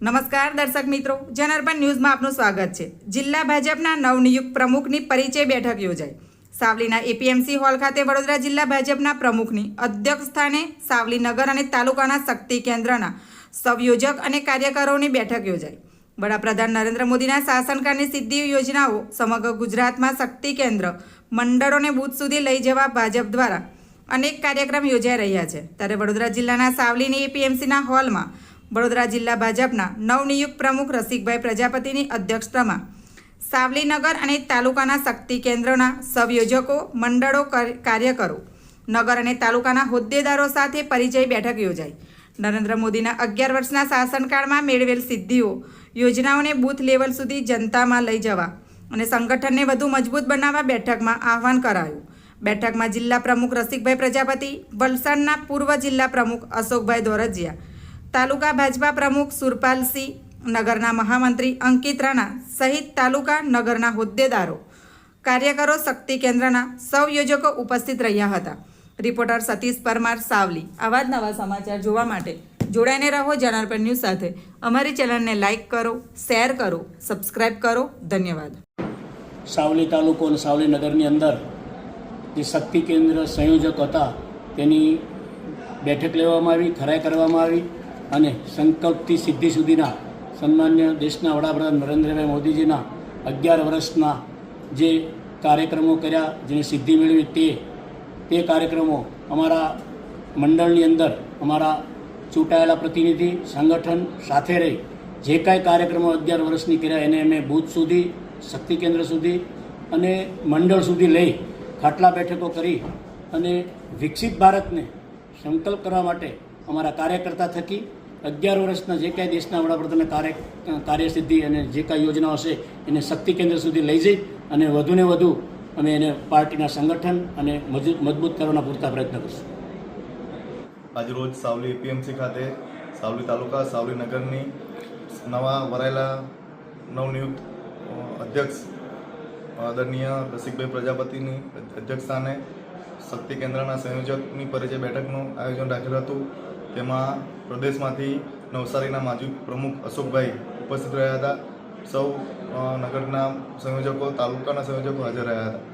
નમસ્કાર દર્શક મિત્રો, જનાર્પણ ન્યૂઝમાં આપનું સ્વાગત છે. જિલ્લા ભાજપના નવનિયુક્ત પ્રમુખની પરિચય બેઠક યોજાઈ. સાવલીના એપીએમસી હોલ ખાતે વડોદરા જિલ્લા ભાજપના પ્રમુખની અધ્યક્ષ સ્થાને સાવલી નગર અને તાલુકાના શક્તિ કેન્દ્રના સંયોજક અને કાર્યકરોની બેઠક યોજાઈ. વડાપ્રધાન નરેન્દ્ર મોદીના શાસનકાળની સિદ્ધિ યોજનાઓ સમગ્ર ગુજરાતમાં શક્તિ કેન્દ્ર મંડળોને બૂથ સુધી લઈ જવા ભાજપ દ્વારા અનેક કાર્યક્રમ યોજાઈ રહ્યા છે. ત્યારે વડોદરા જિલ્લાના સાવલીની એપીએમસીના હોલમાં વડોદરા જિલ્લા ભાજપના નવનિયુક્ત પ્રમુખ રસિકભાઈ પ્રજાપતિની અધ્યક્ષતામાં સાવલીનગર અને તાલુકાના શક્તિ કેન્દ્રોના સંયોજકો મંડળો, કર- કાર્યકરો, નગર અને તાલુકાના હોદ્દેદારો સાથે પરિચય બેઠક યોજાઈ. નરેન્દ્ર મોદીના અગિયાર વર્ષના શાસનકાળમાં મેળવેલ સિદ્ધિઓ યોજનાઓને બૂથ લેવલ સુધી જનતામાં લઈ જવા અને સંગઠનને વધુ મજબૂત બનાવવા બેઠકમાં આહવાન કરાયું. બેઠકમાં જિલ્લા પ્રમુખ રસિકભાઈ પ્રજાપતિ, વલસાડના પૂર્વ જિલ્લા પ્રમુખ અશોકભાઈ દોરજિયા તાલુકા ભાજપા પ્રમુખ સુરપાલસિંહ નગરના મહામંત્રી અંકિત રાણા સહિત તાલુકા નગરના હોદ્દેદારો, કાર્યકરો શક્તિ કેન્દ્રના સૌ યોજકો ઉપસ્થિત રહ્યા હતા. રિપોર્ટર સતીશ પરમાર સાવલી. આવા જ નવા સમાચાર જોવા માટે જોડાઈને રહો જનાર્પણ ન્યૂઝ સાથે. અમારી ચેનલને લાઇક કરો, શેર કરો, સબસ્ક્રાઇબ કરો. ધન્યવાદ. સાવલી તાલુકો અને સાવલી નગરની અંદર જે શક્તિ કેન્દ્ર સંયોજક હતા, તેની બેઠક લેવામાં આવી, ખરાઈ કરવામાં આવી. અને સંકલ્પથી સિદ્ધિ સુધીના સન્માન્ય દેશના વડાપ્રધાન નરેન્દ્રભાઈ મોદીજીના અગિયાર વર્ષના જે કાર્યક્રમો કર્યા, જેની સિદ્ધિ મેળવી તે તે કાર્યક્રમો અમારા મંડળની અંદર અમારા ચૂંટાયેલા પ્રતિનિધિ, સંગઠન સાથે રહી જે કાંઈ કાર્યક્રમો અગિયાર વર્ષની કર્યા, એને અમે બૂથ સુધી, શક્તિ કેન્દ્ર સુધી અને મંડળ સુધી લઈ ખાટલા બેઠકો કરી અને વિકસિત ભારતને સંકલ્પ કરવા માટે અમારા કાર્યકર્તા થકી અગિયાર વર્ષના જે કાંઈ દેશના વડાપ્રધાન કાર્ય, કાર્યસિદ્ધિ અને જે કાંઈ યોજનાઓ છે, એને શક્તિ કેન્દ્ર સુધી લઈ જઈ અને વધુને વધુ અમે એને પાર્ટીના સંગઠન અને મજબૂત કરવાના પૂરતા પ્રયત્ન કરશું. આજરોજ સાવલી એપીએમસી ખાતે સાવલી તાલુકા, સાવલી નગરની નવા વરાયેલા નવનિયુક્ત અધ્યક્ષ, આદરણીય રસિકભાઈ પ્રજાપતિની અધ્યક્ષસ્થાને શક્તિ કેન્દ્રના સંયોજકની પરિચય બેઠકનું આયોજન રાખેલું હતું. તેમાં પ્રદેશમાંથી નવસારીના માજી પ્રમુખ અશોકભાઈ ઉપસ્થિત રહ્યા હતા. સૌ નગરના સંયોજકો, તાલુકાના સંયોજકો હાજર રહ્યા હતા.